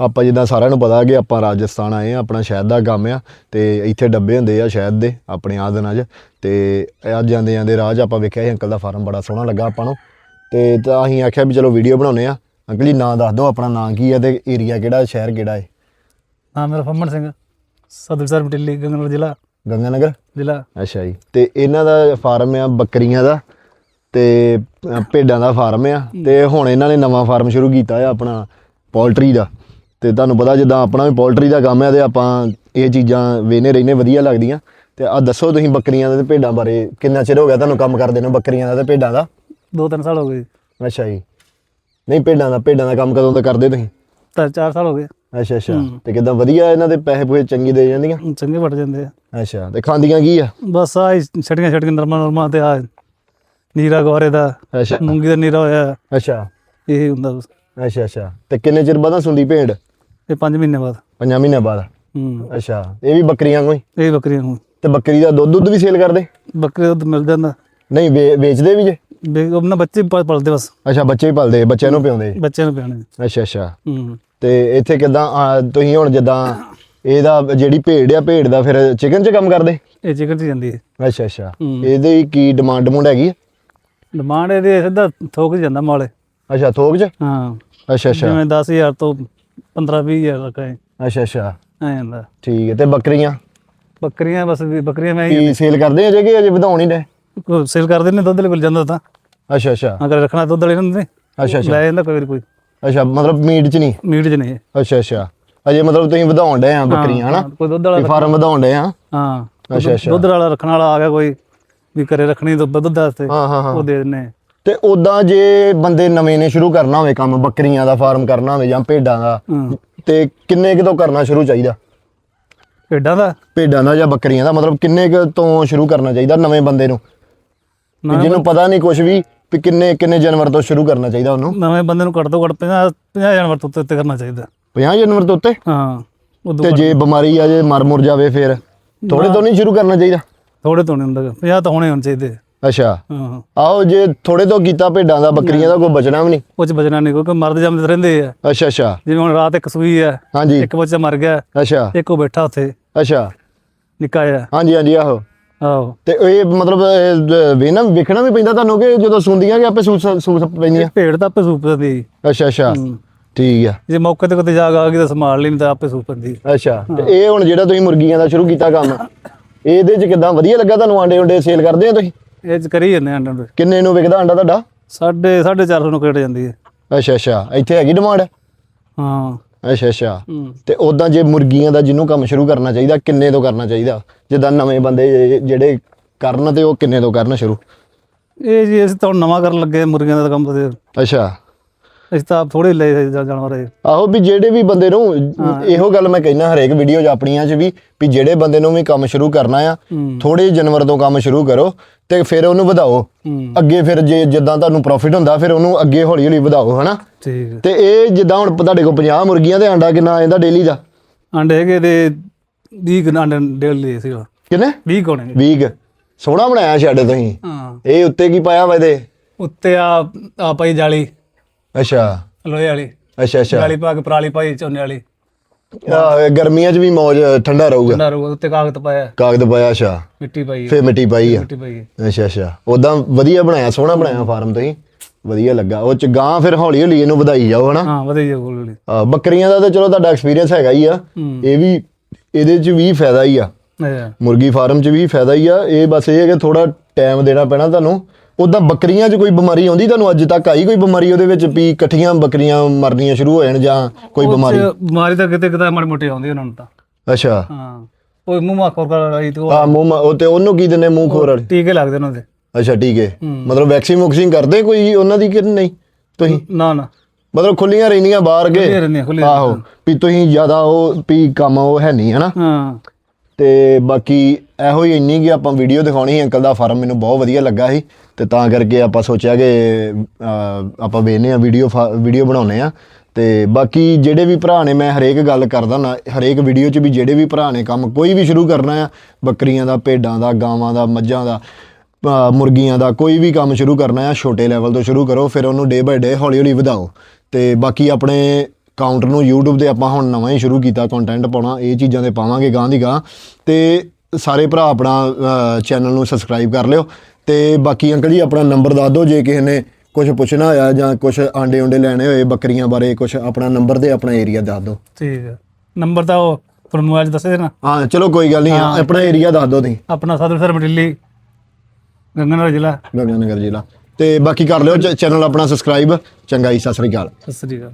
ਆਪਾਂ ਜਿੱਦਾਂ ਸਾਰਿਆਂ ਨੂੰ ਪਤਾ ਕਿ ਆਪਾਂ ਰਾਜਸਥਾਨ ਆਏ ਆ ਆਪਣਾ ਸ਼ਹਿਦ ਦਾ ਕੰਮ ਆ ਤੇ ਇੱਥੇ ਡੱਬੇ ਹੁੰਦੇ ਆ ਸ਼ਹਿਦ ਦੇ ਆਪਣੇ ਆਹ ਦਿਨਾਂ 'ਚ। ਤੇ ਅੱਜ ਜਾਂਦੇ ਜਾਂਦੇ ਰਾਹ 'ਚ ਆਪਾਂ ਵੇਖਿਆ ਸੀ ਅੰਕਲ ਦਾ ਫਾਰਮ ਬੜਾ ਸੋਹਣਾ ਲੱਗਾ ਆਪਾਂ ਨੂੰ। ਤੇ ਤਾਂ ਅਸੀਂ ਆਖਿਆ ਵੀ ਚਲੋ ਵੀਡੀਓ ਬਣਾਉਨੇ ਆ ਅੰਕਲ ਜੀ ਨਾਂ ਦੱਸ ਦਿਓ ਆਪਣਾ ਨਾਂ ਕੀ ਹੈ ਤੇ ਏਰੀਆ ਕਿਹੜਾ ਸ਼ਹਿਰ ਕਿਹੜਾ ਹੈ ਨਾਮ ਮੇਰਾ ਫੰਮਣ ਸਿੰਘ ਸਦਰ ਮਟਿੱਲੀ ਗੰਗਨਗਰ ਜ਼ਿਲ੍ਹਾ। ਗੰਗਾਨਗਰ? ਜ਼ਿਲ੍ਹਾ। ਅੱਛਾ ਜੀ। ਤੇ ਇਹਨਾਂ ਦਾ ਫਾਰਮ ਆ ਬੱਕਰੀਆਂ ਦਾ ਤੇ ਭੇਡਾਂ ਦਾ ਫਾਰਮ ਆ। ਤੇ ਹੁਣ ਇਹਨਾਂ ਨੇ ਨਵਾਂ ਫਾਰਮ ਸ਼ੁਰੂ ਕੀਤਾ ਆ ਆਪਣਾ ਪੋਲਟਰੀ ਦਾ। ਤੇ ਤੁਹਾਨੂੰ ਪਤਾ ਜਿੱਦਾਂ ਆਪਣਾ ਵੀ ਪੋਲਟਰੀ ਦਾ ਕੰਮ ਹੈ ਤੇ ਆਪਾਂ ਇਹ ਚੀਜ਼ਾਂ ਵੇਨੇ ਰਹਿਨੇ ਵਧੀਆ ਲੱਗਦੀਆਂ। ਤੇ ਆ ਦੱਸੋ ਤੁਸੀਂ ਬੱਕਰੀਆਂ ਦਾ ਤੇ ਭੇਡਾਂ ਬਾਰੇ ਕਿੰਨਾ ਚਿਰ ਹੋ ਗਿਆ ਤੁਹਾਨੂੰ ਕੰਮ ਕਰਦੇ ਨੂੰ ਬੱਕਰੀਆਂ ਦਾ ਤੇ ਭੇਡਾਂ ਦਾ? ਦੋ ਤਿੰਨ ਸਾਲ ਹੋ ਗਏ ਅੱਛਾ ਜੀ। ਨਹੀਂ ਭੇਡਾਂ ਦਾ ਭੇਡਾਂ ਦਾ ਕੰਮ ਕਦੋਂ ਤੋਂ ਕਰਦੇ ਤੁਸੀਂ? ਤਾਂ ਚਾਰ ਸਾਲ ਹੋ ਗਏ। ਅੱਛਾ ਅੱਛਾ। ਤੇ ਕਿਦਾਂ ਵਧੀਆ ਇਹਨਾਂ ਦੇ ਪੈਸੇ ਪੂਸੇ ਚੰਗੀ ਦੇ ਜਾਂਦੀਆਂ? ਚੰਗੇ ਵੱਟ ਜਾਂਦੇ ਆ। ਅੱਛਾ ਤੇ ਖਾਂਦੀਆਂ ਕੀ ਆ? ਬਸ ਆ ਛਟੀਆਂ ਛਟੀਆਂ ਨਰਮਾ ਨਰਮਾ ਤੇ ਆ ਨੀਰਾ ਗਵਾਰੇ ਦਾ ਅੱਛਾ। ਮੂੰਗੀ ਦਾ ਨੀਰਾ ਹੋਇਆ। ਅੱਛਾ। ਇਹ ਹੁੰਦਾ ਬਸ। ਅੱਛਾ ਅੱਛਾ। ਤੇ ਕਿੰਨੇ ਚਿਰ ਬਾਅਦ ਸੁੰਦੀ ਭੇਡ? ਇਹ 5 ਮਹੀਨੇ ਬਾਅਦ। ਪੰਜਾਂ ਮਹੀਨਿਆਂ ਬਾਅਦ? ਹੂੰ। ਅੱਛਾ ਇਹ ਵੀ ਬੱਕਰੀਆਂ ਕੋਈ ਇਹ ਬੱਕਰੀਆਂ ਨੂੰ ਤੇ ਬੱਕਰੀ ਦਾ ਦੁੱਧ ਦੁੱਧ ਵੀ ਸੇਲ ਕਰਦੇ? ਬੱਕਰੇ ਦਾ ਦੁੱਧ ਮਿਲ ਜਾਂਦਾ ਨਹੀਂ ਵੇ- ਵੇਚਦੇ ਵੀ ਜੇ? ਬੇ- ਆਪਣਾ ਬੱਚੇ ਪਲ- ਪਲਦੇ ਬਸ। ਅੱਛਾ ਬੱਚੇ ਵੀ ਪਲਦੇ ਬੱਚਿਆਂ ਨੂੰ ਪਿਆਉਂਦੇ? ਬੱਚਿਆਂ ਨੂੰ ਪਿਆਣੇ ਅੱਛਾ ਅੱਛਾ। ਹੂੰ। ਤੇ ਇੱਥੇ ਕਿਦਾਂ ਤੁਸੀਂ ਹੁਣ ਜਿੱਦਾਂ ਇਹਦਾ ਜਿਹੜੀ ਭੇਡ ਆ ਭੇਡ ਦਾ ਫਿਰ ਚਿਕਨ 'ਚ ਕੰਮ ਕਰਦੇ? ਇਹ ਚਿਕਨ ਚ ਜਾਂਦੀ ਹੈ। ਅੱਛਾ ਅੱਛਾ। ਹੂੰ। ਇਹਦੀ ਕੀ ਡਿਮਾਂਡ ਡਮੂੰਡ ਹੈਗੀ ਆ? ਡਿਮਾਂਡ ਇਹਦੀ ਸਿੱਧਾ ਥੋਕ 'ਚ ਜਾਂਦਾ ਮਾਲੇ। ਅੱਛਾ ਥੋਕ 'ਚ? ਹਾਂ। ਅੱਛਾ ਅੱਛਾ। ਜਿਵੇਂ 10000 ਤੋਂ 15 20000 ਤੱਕ ਹੈ ਅੱਛਾ ਅੱਛਾ। ਐ ਜਾਂਦਾ ਠੀਕ ਹੈ ਤੇ ਬੱਕਰੀਆਂ? ਬੱਕਰੀਆਂ ਬਸ ਵੀ ਬੱਕਰੀਆਂ ਮੈਂ ਕੀ ਸੇਲ ਕਰਦੇ ਆ ਜੇ ਕਿ ਅਜੇ ਵਧਾਉਣ ਹੀ ਨੇ ਸੇਲ ਕਰਦੇ ਨੇ ਦੁੱਧ ਵਾਲੇ ਕੋਲ ਜਾਂਦਾ ਤਾਂ। ਅੱਛਾ ਅੱਛਾ। ਅਗਰ ਰੱਖਣਾ ਦੁੱਧ ਵਾਲੇ ਨੂੰ ਨਹੀਂ ਅੱਛਾ ਅੱਛਾ। ਲੈ ਜਾਂਦਾ ਕੋਈ ਵਾਰੀ ਕੋਈ। ਅੱਛਾ ਮਤਲਬ ਮੀਟ 'ਚ ਨਹੀਂ? ਮੀਟ 'ਚ ਨਹੀਂ। ਅੱਛਾ ਅੱਛਾ। ਅਜੇ ਮਤਲਬ ਤੁਸੀਂ ਵਧਾਉਣ ਡਏ ਆ ਬੱਕਰੀਆਂ ਹਨਾ? ਹਾਂ, ਕੋਈ ਦੁੱਧ ਵਾਲਾ ਤੇ ਫਾਰਮ ਵਧਾਉਣ ਡਏ ਆ? ਹਾਂ ਅੱਛਾ, ਅੱਛਾ। ਦੁੱਧ ਵਾਲਾ ਰੱਖਣ ਵਾਲਾ ਆ ਗਿਆ ਕੋਈ ਵੀ ਘਰੇ ਰੱਖਣੀ ਦੁੱਧ ਵਾਸਤੇ ਹਾਂ ਹਾਂ ਹਾਂ। ਉਹ ਦੇ ਦਿੰਨੇ। ਤੇ ਉਦਾਂ ਜੇ ਬੰਦੇ ਨਵੇਂ ਨੇ ਸ਼ੁਰੂ ਕਰਨਾ ਹੋਵੇ ਕੰਮ ਬੱਕਰੀਆਂ ਦਾ ਫਾਰਮ ਕਰਨਾ ਹੋਵੇ ਜਾਂ ਭੇਡਾਂ ਦਾ ਹਾਂ। ਤੇ ਕਿੰਨੇ ਕੁ ਤੋਂ ਕਰਨਾ ਸ਼ੁਰੂ ਚਾਹੀਦਾ? ਭੇਡਾਂ ਦਾ? ਭੇਡਾਂ ਦਾ ਜਾਂ ਬੱਕਰੀਆਂ ਦਾ ਮਤਲਬ ਕਿੰਨੇ ਕੁ ਤੋਂ ਸ਼ੁਰੂ ਕਰਨਾ ਚਾਹੀਦਾ ਨਵੇਂ ਬੰਦੇ ਨੂੰ? ਵੀ ਨਵੇਂ ਜਿਹਨੂੰ ਪਤਾ ਨਹੀਂ ਕੁਝ ਵੀ ਵੀ ਕਿੰਨੇ ਕਿੰਨੇ ਜਾਨਵਰ ਤੋਂ ਸ਼ੁਰੂ ਕਰਨਾ ਚਾਹੀਦਾ ਉਹਨੂੰ? ਨਵੇਂ ਬੰਦੇ ਨੂੰ ਘੱਟ ਤੋਂ ਘੱਟ 50 50 ਜਾਨਵਰ ਤੋਂ ਉੱਤੇ ਉੱਤੇ ਕਰਨਾ ਚਾਹੀਦਾ। 50 ਜਾਨਵਰ ਤੋਂ ਉੱਤੇ? ਹਾਂ ਉਦੋਂ ਤੇ ਜੇ ਬਿਮਾਰੀ ਆ ਜੇ ਮਰ ਮੁਰ ਜਾਵੇ ਫਿਰ ਥੋੜੇ ਤੋਂ ਨਹੀਂ ਸ਼ੁਰੂ ਕਰਨਾ ਚਾਹੀਦਾ? ਥੋੜੇ ਤੋਂ ਨਹੀਂ ਹੁੰਦਾ 50 ਤਾਂ ਹੋਣੇ ਹੋਣੇ ਚਾਹੀਦੇ। ਅੱਛਾ। ਹਾਂ। ਆਓ ਜੇ ਥੋੜੇ ਤੋਂ ਕੀਤਾ ਭੇਡਾਂ ਦਾ ਬੱਕਰੀਆਂ ਦਾ ਕੋਈ ਬਚਣਾ ਵੀ ਨਹੀਂ। ਉਹ ਚ ਬਚਣਾ ਨਹੀਂ ਕਿਉਂਕਿ ਮਰਦੇ ਜਾਂਦੇ ਰਹਿੰਦੇ ਆ। ਅੱਛਾ ਅੱਛਾ। ਜਿਵੇਂ ਹੁਣ ਰਾਤ ਇੱਕ ਸੂਈ ਆ ਹਾਂਜੀ। ਇੱਕ ਬੱਚਾ ਮਰ ਗਿਆ ਅੱਛਾ। ਇੱਕ ਉਹ ਬੈਠਾ ਉੱਥੇ ਅੱਛਾ। ਨਿੱਕਾ ਜਿਹਾ। ਹਾਂਜੀ ਹਾਂਜੀ ਆਹੋ। ਆਹੋ। ਤੇ ਇਹ ਮਤਲਬ ਵੇਨਾ ਵੇਖਣਾ ਵੀ ਪੈਂਦਾ ਤੁਹਾਨੂੰ ਕਿ ਜਦੋਂ ਸੁਣਦੀਆਂ ਕਿ ਆਪੇ ਸੂਸ ਸੂਸ ਪੈਂਦੀਆਂ? ਭੇਡ ਤਾਂ ਆਪੇ ਸੂਪ ਦਿੰਦੀ ਅੱਛਾ ਅੱਛਾ। ਠੀਕ ਆ। ਜੇ ਮੌਕੇ ਤੇ ਕਿਤੇ ਜਾਗ ਆ ਗਈ ਤਾਂ ਸੰਭਾਲ ਲਈ ਤਾਂ ਆਪੇ ਸੂਪ ਦਿੰਦੀ ਅੱਛਾ। ਤੇ ਇਹ ਹੁਣ ਜਿਹੜਾ ਤੁਸੀਂ ਮੁਰਗੀਆਂ ਦਾ ਸ਼ੁਰੂ ਕੀਤਾ ਕੰਮ ਇਹਦੇ ਚ ਕਿਦਾਂ ਵਧੀਆ ਲੱਗਾ ਤੁਹਾਨੂੰ? ਆਂਡੇ ਉਂਡੇ ਸੇਲ ਕਰਦੇ ਆ ਤੁਸੀਂ? ਇਹ ਚ ਕਰੀ ਜਾਂਦੇ ਆਂਡਾਂ ਦੇ। ਕਿੰਨੇ ਨੂੰ ਵਿਕਦਾ ਆਂਡਾ ਤੁਹਾਡਾ? ਸਾਢੇ ਸਾਢੇ ਚਾਰ ਸੌ ਨੂੰ ਕਿਹੜ ਜਾਂਦੀ ਹੈ। ਅੱਛਾ ਅੱਛਾ। ਇੱਥੇ ਹੈਗੀ ਡਿਮਾਂਡ ਹਾਂ। ਅੱਛਾ ਅੱਛਾ। ਹੂੰ। ਤੇ ਉਦਾਂ ਜੇ ਮੁਰਗੀਆਂ ਦਾ ਜਿਹਨੂੰ ਕੰਮ ਸ਼ੁਰੂ ਕਰਨਾ ਚਾਹੀਦਾ ਕਿੰਨੇ ਤੋਂ ਕਰਨਾ ਚਾਹੀਦਾ? ਜਿੱਦਾਂ ਨਵੇਂ ਬੰਦੇ ਜਿਹੜੇ ਕਰਨ ਤੇ ਉਹ ਕਿੰਨੇ ਤੋਂ ਕਰਨ ਸ਼ੁਰੂ? ਇਹ ਜੀ ਅਸੀਂ ਤਾਂ ਹੁਣ ਨਵਾਂ ਕਰਨ ਲੱਗੇ ਮੁਰਗੀਆਂ ਦਾ ਕੰਮ ਤੇ। ਅੱਛਾ। ਅਸੀਂ ਤਾਂ ਥੋੜੇ ਲਏ ਸੀ ਜਾ- ਜਾਨਵਰ ਇਹ ਆਹੋ ਵੀ ਜਿਹੜੇ ਵੀ ਬੰਦੇ ਨੂੰ ਇਹੋ ਗੱਲ ਮੈਂ ਕਹਿਣਾ ਹਰੇਕ ਵੀਡੀਓ 'ਚ ਆਪਣੀਆਂ 'ਚ ਵੀ ਵੀ ਜਿਹੜੇ ਬੰਦੇ ਨੂੰ ਵੀ ਕੰਮ ਸ਼ੁਰੂ ਕਰਨਾ ਆ ਹੂੰ। ਥੋੜੇ ਜਾਨਵਰ ਤੋਂ ਕੰਮ ਸ਼ੁਰੂ ਕਰੋ ਤੇ ਫਿਰ ਉਹਨੂੰ ਵਧਾਓ। ਹੂੰ। ਅੱਗੇ ਫਿਰ ਜੇ ਜਿੱਦਾਂ ਤੁਹਾਨੂੰ ਪ੍ਰੋਫਿਟ ਹੁੰਦਾ ਫਿਰ ਉਹਨੂੰ ਅੱਗੇ ਹੌਲੀ ਹੌਲੀ ਵਧਾਓ ਹਨਾ? ਠੀਕ। ਹੈ ਤੇ ਇਹ ਜਿੱਦਾਂ ਹੁਣ ਤੁਹਾਡੇ ਕੋਲ 50 ਮੁਰਗੀਆਂ ਦੇ ਆਂਡਾ ਕਿੰਨਾ ਆ ਜਾਂਦਾ ਡੇਲੀ ਦਾ? ਆਂਡੇ ਹੈਗੇ ਤੇ 20 ਕੁ ਆਂਡੇ ਡੇਲ ਲਏ ਸੀਗਾ। ਕਿੰਨੇ? 20 ਕੋਣੇ 20 ਸੋਹਣਾ ਬਣਾਇਆ ਸ਼ੈਡ ਤੁਸੀਂ ਹਾਂ। ਇਹ ਉੱਤੇ ਕੀ ਪਾਇਆ ਵਾ ਇਹਦੇ? ਉੱਤੇ ਆ ਆ ਪਾਈ ਜਾਲੀ। ਅੱਛਾ। ਲੋਹੇ ਵਾਲੀ। ਅੱਛਾ ਅੱਛਾ। ਜਾਲੀ ਪਾ ਕੇ ਪਰਾਲੀ ਪਾਈ ਝੋਨੇ ਵਾਲੀ। ਆਹ, ਗਰਮੀਆਂ 'ਚ ਵੀ ਮੌਜ ਠੰਡਾ ਰਹੂਗਾ। ਠੰਡਾ ਰਹੂਗਾ ਉੱਤੇ ਕਾਗਜ਼ ਪਾਇਆ। ਕਾਗਜ਼ ਪਾਇਆ ਅੱਛਾ। ਮਿੱਟੀ ਪਾਈ ਹੈ, ਫੇ ਮਿੱਟੀ ਪਾਈ ਆ। ਮਿੱਟੀ ਪਾਈ ਹੈ। ਅੱਛਾ ਅੱਛਾ। ਉਦਾਂ ਵਧੀਆ ਬਣਾਇਆ ਸੋਹਣਾ ਬਣਾਇਆ ਫਾਰਮ ਤੁਸੀਂ? ਵਧੀਆ ਲੱਗਾ। ਉਹ ਚ ਗਾਂ ਫਿਰ ਹੌਲੀ ਹੌਲੀ ਇਹਨੂੰ ਵਧਾਈ ਜਾਓ ਹਨਾ? ਹਾਂ ਵਧੀਆ ਗੋਲ ਗੋਲੀ ਆਹ, ਬੱਕਰੀਆਂ ਦਾ ਤਾਂ ਚਲੋ ਤੁਹਾਡਾ ਐਕਸਪੀਰੀਅੰਸ ਹੈਗਾ ਹੀ ਆ। ਹੂੰ। ਇਹ ਵੀ ਇਹਦੇ ਚ ਵੀ ਫਾਇਦਾ ਹੀ ਆ। ਅੱਛਾ। ਮੁਰਗੀ ਫਾਰਮ ਚ ਵੀ ਫਾਇਦਾ ਹੀ ਆ। ਇਹ ਬਸ ਇਹ ਹੈ ਕਿ ਥੋੜਾ ਟਾਈਮ ਦੇਣਾ ਪੈਣਾ ਤੁਹਾਨੂੰ। ਉਦਾਂ ਬੱਕਰੀਆਂ 'ਚ ਕੋਈ ਬਿਮਾਰੀ ਆਉਂਦੀ? ਤੁਹਾਨੂੰ ਅੱਜ ਤੱਕ ਆਈ ਕੋਈ ਬਿਮਾਰੀ ਉਹਦੇ ਵਿੱਚ ਵੀ ਇਕੱਠੀਆਂ ਬੱਕਰੀਆਂ ਮਰਨੀਆਂ ਸ਼ੁਰੂ ਹੋ ਜਾਣ ਜਾਂ ਕੋਈ ਬਿਮਾਰੀ? ਉਹ ਬਿਮਾਰੀ ਤਾਂ ਕਿਤੇ ਕਿਤੇ ਮਾੜੀ ਮੋਟੀ ਆਉਂਦੀ ਉਹਨਾਂ ਨੂੰ ਤਾਂ। ਅੱਛਾ। ਹਾਂ। ਕੋਈ ਮੂੰਹ ਮਾ ਖੋਰ ਕਰ ਰਹੀ ਤੇ ਉਹ ਆ ਮੂੰਹ ਮਾ- ਉਹ ਤੇ ਉਹਨੂੰ ਕੀ ਦਿੰਦੇ ਮੂੰਹ ਖੋਰ ਵਾਲੇ? ਟੀਕੇ ਲੱਗਦੇ ਉਹਨਾਂ ਦੇ। ਅੱਛਾ ਠੀਕ ਹੈ। ਮਤਲਬ ਵੈਕਸੀਨ ਵੁਕਸੀਨ ਕਰਦੇ ਕੋਈ ਉਹਨਾਂ ਦੀ ਕਿ ਨਹੀਂ? ਤੁਸੀਂ? ਨਾ ਨਾ। ਮਤਲਬ ਖੁੱਲੀਆਂ ਰਹਿੰਦੀਆਂ ਬਾਹਰ ਕੇ ਖੁੱਲੀਆਂ ਰਹਿੰਦੀਆਂ, ਖੁੱਲੀਆਂ ਆਹੋ। ਵੀ ਤੁਸੀਂ ਜ਼ਿਆਦਾ ਉਹ ਵੀ ਕੰਮ ਉਹ ਹੈ ਨਹੀਂ ਹਨਾ? ਹਾਂ। ਤੇ ਬਾਕੀ ਇਹੋ ਹੀ ਇੰਨੀ ਕਿ ਆਪਾਂ ਵੀਡੀਓ ਦਿਖਾਉਣੀ ਸੀ ਅੰਕਲ ਦਾ ਫਾਰਮ ਮੈਨੂੰ ਬਹੁਤ ਵਧੀਆ ਲੱਗਾ ਸੀ ਤੇ ਤਾਂ ਕਰਕੇ ਆਪਾਂ ਸੋਚਿਆ ਕਿ ਆਪਾਂ ਵੇਖਨੇ ਆ ਵੀਡੀਓ ਵੀਡੀਓ ਬਣਾਉਨੇ ਆ ਤੇ ਬਾਕੀ ਜਿਹੜੇ ਵੀ ਭਰਾ ਨੇ, ਮੈਂ ਹਰੇਕ ਗੱਲ ਕਰਦਾ ਨਾ ਹਰੇਕ ਵੀਡੀਓ 'ਚ ਵੀ ਜਿਹੜੇ ਵੀ ਭਰਾ ਨੇ ਕੰਮ, ਕੋਈ ਵੀ ਸ਼ੁਰੂ ਕਰਨਾ ਆ, ਬੱਕਰੀਆਂ ਦਾ, ਭੇਡਾਂ ਦਾ, ਗਾਵਾਂ ਦਾ, ਮੱਝਾਂ ਦਾ ਮੁਰਗੀਆਂ ਦਾ, ਕੋਈ ਵੀ ਕੰਮ ਸ਼ੁਰੂ ਕਰਨਾ ਆ, ਛੋਟੇ ਲੈਵਲ ਤੋਂ ਸ਼ੁਰੂ ਕਰੋ, ਫਿਰ ਉਹਨੂੰ ਡੇ ਬਾਏ ਡੇ ਹੌਲੀ ਹੌਲੀ ਵਧਾਓ। ਤੇ ਬਾਕੀ ਆਪਣੇ ਕਾਊਂਟਰ ਨੂੰ YouTube ਤੇ ਆਪਾਂ ਹੁਣ ਨਵਾਂ ਹੀ ਸ਼ੁਰੂ ਕੀਤਾ ਕੰਟੈਂਟ ਪਾਉਣਾ, ਇਹ ਚੀਜ਼ਾਂ ਤੇ ਪਾਵਾਂਗੇ ਗਾਂ ਦੀ ਗਾਂ ਤੇ ਸਾਰੇ ਭਰਾ ਆਪਣਾ ਚੈਨਲ ਨੂੰ ਸਬਸਕ੍ਰਾਈਬ ਕਰ ਲਿਓ ਤੇ ਬਾਕੀ ਅੰਕਲ ਜੀ ਆਪਣਾ ਨੰਬਰ ਦੱਸ ਦਿਓ ਜੇ ਕਿਸੇ ਨੇ ਕੁਝ ਪੁੱਛਣਾ ਹੋਇਆ ਜਾਂ ਕੁਝ ਆਂਡੇ ਉਂਡੇ ਲੈਣੇ ਹੋਏ ਬੱਕਰੀਆਂ ਬਾਰੇ ਕੁਝ ਆਪਣਾ ਨੰਬਰ ਤੇ ਆਪਣਾ ਏਰੀਆ ਦੱਸ ਦਿਓ। ਠੀਕ ਹੈ ਨੰਬਰ ਤਾਂ ਉਹ ਤੁਹਾਨੂੰ ਮੋਬਾਈਲ ਦੱਸ ਦੇਣਾ? ਹਾਂ ਚਲੋ ਕੋਈ ਗੱਲ ਨਹੀਂ ਆਪਣਾ ਏਰੀਆ ਦੱਸ ਦਿਓ ਤੁਸੀਂ। ਆਪਣਾ ਸਾਧੂ ਮਟਿੱਲੀ ਗੰਗਨਗਰ ਜ਼ਿਲ੍ਹਾ। ਗੰਗਾਨਗਰ ਜ਼ਿਲ੍ਹਾ। ਤੇ ਬਾਕੀ ਕਰ ਲਿਓ ਚੈਨਲ ਆਪਣਾ ਸਬਸਕ੍ਰਾਈਬ ਚੰਗਾ ਜੀ ਸਤਿ ਸ੍ਰੀ ਅਕਾਲ। ਸਤਿ ਸ੍ਰੀ ਅਕਾਲ।